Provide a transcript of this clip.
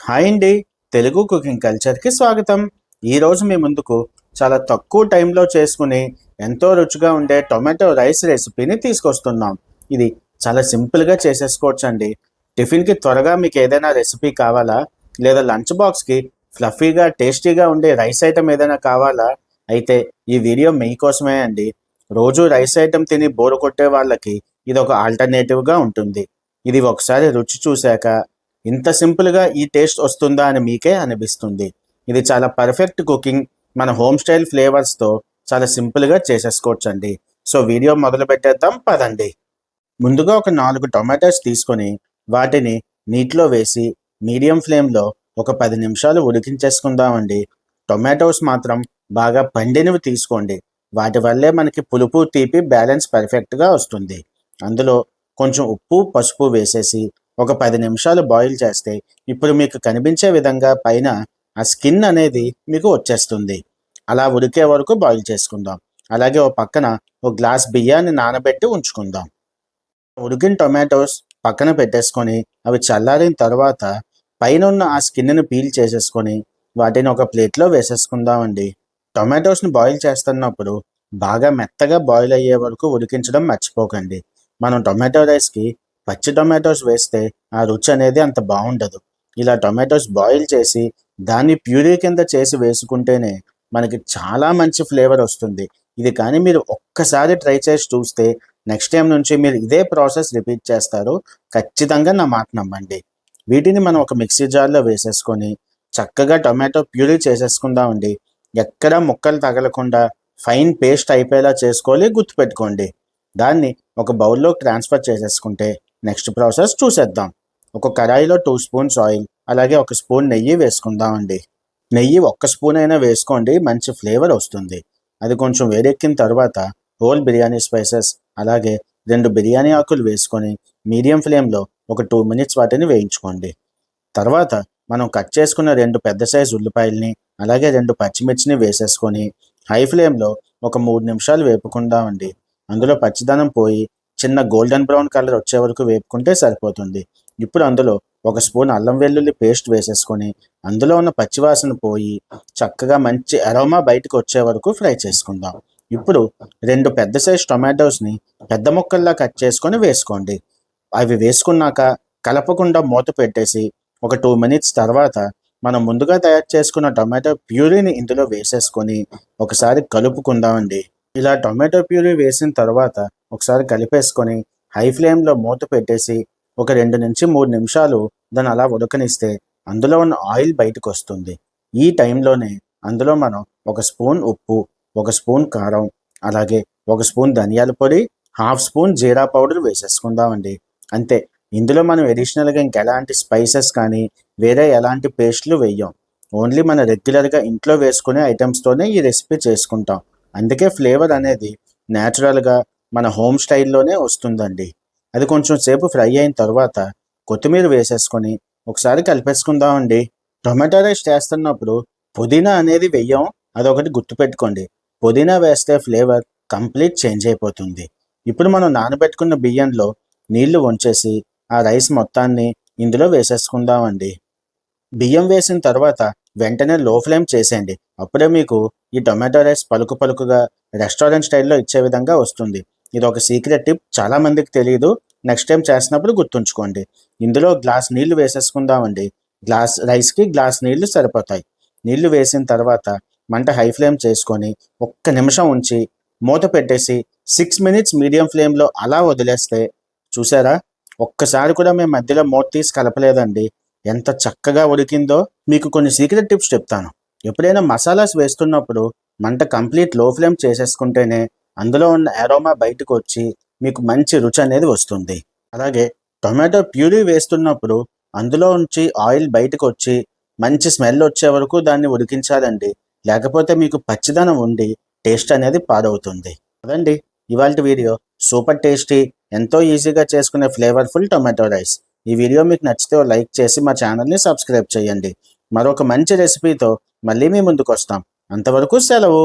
Hi అండి. Telugu cooking కల్చర్కి స్వాగతం. ఈరోజు మీ ముందుకు చాలా తక్కువ టైంలో చేసుకుని ఎంతో రుచిగా ఉండే టొమాటో రైస్ రెసిపీని తీసుకొస్తున్నాం. ఇది చాలా సింపుల్గా చేసేసుకోవచ్చు అండి టిఫిన్కి త్వరగా మీకు ఏదైనా రెసిపీ కావాలా? లేదా లంచ్ బాక్స్కి ఫ్లఫీగా టేస్టీగా ఉండే రైస్ ఐటెం ఏదైనా కావాలా? అయితే ఈ వీడియో మీకోసమే అండి. రోజు రైస్ ఐటెం తిని బోరు కొట్టే వాళ్ళకి ఇది ఒక ఆల్టర్నేటివ్గా ఉంటుంది. ఇది ఒకసారి రుచి చూశాక ఇంత సింపుల్గా ఈ టేస్ట్ వస్తుందా అని మీకే అనిపిస్తుంది. ఇది చాలా పర్ఫెక్ట్ కుకింగ్. మన హోమ్ స్టైల్ ఫ్లేవర్స్తో చాలా సింపుల్గా చేసేసుకోవచ్చు అండి సో వీడియో మొదలు పెట్టేద్దాం పదండి. ముందుగా ఒక నాలుగు టొమాటోస్ తీసుకొని వాటిని నీటిలో వేసి మీడియం ఫ్లేమ్లో ఒక పది నిమిషాలు ఉడికించేసుకుందామండి. టొమాటోస్ మాత్రం బాగా పండినవి తీసుకోండి. వాటి వల్లే మనకి పులుపు తీపి బ్యాలెన్స్ పర్ఫెక్ట్గా వస్తుంది. అందులో కొంచెం ఉప్పు పసుపు వేసేసి ఒక పది నిమిషాలు బాయిల్ చేస్తే ఇప్పుడు మీకు కనిపించే విధంగా పైన ఆ స్కిన్ అనేది మీకు వచ్చేస్తుంది. అలా ఉడికే వరకు బాయిల్ చేసుకుందాం. అలాగే ఓ పక్కన ఒక గ్లాస్ బియ్యాన్ని నానబెట్టి ఉంచుకుందాం. ఉడికిన టొమాటోస్ పక్కన పెట్టేసుకొని అవి చల్లారిన తర్వాత పైన ఉన్న ఆ స్కిన్ను పీల్ చేసేసుకొని వాటిని ఒక ప్లేట్లో వేసేసుకుందామండి. టొమాటోస్ని బాయిల్ చేస్తున్నప్పుడు బాగా మెత్తగా బాయిల్ అయ్యే వరకు ఉడికించడం మర్చిపోకండి. మనం టొమాటో రైస్కి పచ్చి టొమాటోస్ వేస్తే ఆ రుచి అనేది అంత బాగుండదు. ఇలా టొమాటోస్ బాయిల్ చేసి దాన్ని ప్యూరీ కింద చేసి వేసుకుంటేనే మనకి చాలా మంచి ఫ్లేవర్ వస్తుంది. ఇది కానీ మీరు ఒక్కసారి ట్రై చేసి చూస్తే నెక్స్ట్ టైం నుంచి మీరు ఇదే ప్రాసెస్ రిపీట్ చేస్తారు ఖచ్చితంగా నా మాట నమ్మండి. వీటిని మనం ఒక మిక్సీ జార్లో వేసేసుకొని చక్కగా టొమాటో ప్యూరీ చేసేసుకుందామండి. ఎక్కడ ముక్కలు తగలకుండా ఫైన్ పేస్ట్ అయిపోయేలా చేసుకోవాలి గుర్తుపెట్టుకోండి. దాన్ని ఒక బౌల్లో ట్రాన్స్ఫర్ చేసేసుకుంటే నెక్స్ట్ ప్రాసెస్ చూసేద్దాం. ఒక కడాయిలో టూ స్పూన్స్ ఆయిల్ అలాగే ఒక స్పూన్ నెయ్యి వేసుకుందామండి. నెయ్యి ఒక్క స్పూన్ అయినా వేసుకోండి మంచి ఫ్లేవర్ వస్తుంది. అది కొంచెం వేడెక్కిన తర్వాత హోల్ బిర్యానీ స్పైసెస్ అలాగే రెండు బిర్యానీ ఆకులు వేసుకొని మీడియం ఫ్లేమ్లో ఒక టూ మినిట్స్ వాటిని వేయించుకోండి. తర్వాత మనం కట్ చేసుకున్న రెండు పెద్ద సైజు ఉల్లిపాయల్ని అలాగే రెండు పచ్చిమిర్చిని వేసేసుకొని హై ఫ్లేమ్లో ఒక మూడు నిమిషాలు వేపుకుందామండి. అందులో పచ్చిదనం పోయి చిన్న గోల్డెన్ బ్రౌన్ కలర్ వచ్చే వరకు వేపుకుంటే సరిపోతుంది. ఇప్పుడు అందులో ఒక స్పూన్ అల్లం వెల్లుల్లి పేస్ట్ వేసేసుకొని అందులో ఉన్న పచ్చివాసన పోయి చక్కగా మంచి అరోమా బయటకు వచ్చే వరకు ఫ్రై చేసుకుందాం. ఇప్పుడు రెండు పెద్ద సైజ్ టొమాటోస్ని పెద్ద ముక్కల్లా కట్ చేసుకొని వేసుకోండి. అవి వేసుకున్నాక కలపకుండా మూత పెట్టేసి ఒక టూ మినిట్స్ తర్వాత మనం ముందుగా తయారు చేసుకున్న టొమాటో ప్యూరీని ఇందులో వేసేసుకొని ఒకసారి కలుపుకుందామండి. ఇలా టొమాటో ప్యూరీ వేసిన తర్వాత ఒకసారి కలిపేసుకొని హై ఫ్లేమ్లో మూత పెట్టేసి ఒక రెండు నుంచి మూడు నిమిషాలు దాన్ని అలా ఉడకనిస్తే అందులో ఉన్న ఆయిల్ బయటకు వస్తుంది ఈ టైంలోనే అందులో మనం ఒక స్పూన్ ఉప్పు ఒక స్పూన్ కారం అలాగే ఒక స్పూన్ ధనియాల పొడి హాఫ్ స్పూన్ జీరా పౌడర్ వేసేసుకుందామండి. అంతే. ఇందులో మనం ఎడిషనల్గా ఇంకెలాంటి స్పైసెస్ కానీ వేరే ఎలాంటి పేస్ట్లు వేయం. ఓన్లీ మన రెగ్యులర్గా ఇంట్లో వేసుకునే ఐటమ్స్తోనే ఈ రెసిపీ చేసుకుంటాం. అందుకే ఫ్లేవర్ అనేది న్యాచురల్గా మన హోమ్ స్టైల్లోనే వస్తుందండి. అది కొంచెం సేపు ఫ్రై అయిన తర్వాత కొత్తిమీర వేసేసుకొని ఒకసారి కలిపేసుకుందామండి. టొమాటో రైస్ చేస్తున్నప్పుడు పుదీనా అనేది వెయ్యం అదొకటి గుర్తుపెట్టుకోండి. పుదీనా వేస్తే ఫ్లేవర్ కంప్లీట్ చేంజ్ అయిపోతుంది. ఇప్పుడు మనం నానబెట్టుకున్న బియ్యంలో నీళ్ళు వంచేసి ఆ రైస్ మొత్తాన్ని ఇందులో వేసేసుకుందామండి. బియ్యం వేసిన తర్వాత వెంటనే లో ఫ్లేమ్ చేసేయండి. అప్పుడే మీకు ఈ టొమాటో రైస్ పలుకు పలుకుగా రెస్టారెంట్ స్టైల్లో ఇచ్చే విధంగా వస్తుంది. ఇది ఒక సీక్రెట్ టిప్. చాలా మందికి తెలియదు నెక్స్ట్ టైం చేసినప్పుడు గుర్తుంచుకోండి. ఇందులో గ్లాస్ నీళ్ళు వేసేసుకుందామండి. గ్లాస్ రైస్కి గ్లాస్ నీళ్ళు సరిపోతాయి. నీళ్ళు వేసిన తర్వాత మంట హై ఫ్లేమ్ చేసుకొని ఒక్క నిమిషం ఉంచి మూత పెట్టేసి సిక్స్ మినిట్స్ మీడియం ఫ్లేమ్లో అలా వదిలేస్తే చూసారా? ఒక్కసారి కూడా మేము మధ్యలో మూత తీసి కలపలేదండి. ఎంత చక్కగా ఉడికిందో మీకు కొన్ని సీక్రెట్ టిప్స్ చెప్తాను. ఎప్పుడైనా మసాలాస్ వేస్తున్నప్పుడు మంట కంప్లీట్లో ఫ్లేమ్ చేసేసుకుంటేనే అందులో ఉన్న అరోమా బయటకు వచ్చి మీకు మంచి రుచి అనేది వస్తుంది. అలాగే టొమాటో ప్యూరీ వేస్తున్నప్పుడు అందులో ఉంచి ఆయిల్ బయటకు వచ్చి మంచి స్మెల్ వచ్చే వరకు దాన్ని ఉడికించాలండి. లేకపోతే మీకు పచ్చిదనం ఉండి టేస్ట్ అనేది పాడవుతుంది. అదండి ఇవాళ వీడియో. సూపర్ టేస్టీ ఎంతో ఈజీగా చేసుకునే ఫ్లేవర్ఫుల్ టొమాటో రైస్ ఈ వీడియో మీకు నచ్చితే లైక్ చేసి మా ఛానల్ని సబ్స్క్రైబ్ చేయండి. మరొక మంచి రెసిపీతో మళ్ళీ మీ ముందుకు వస్తాం. అంతవరకు సెలవు.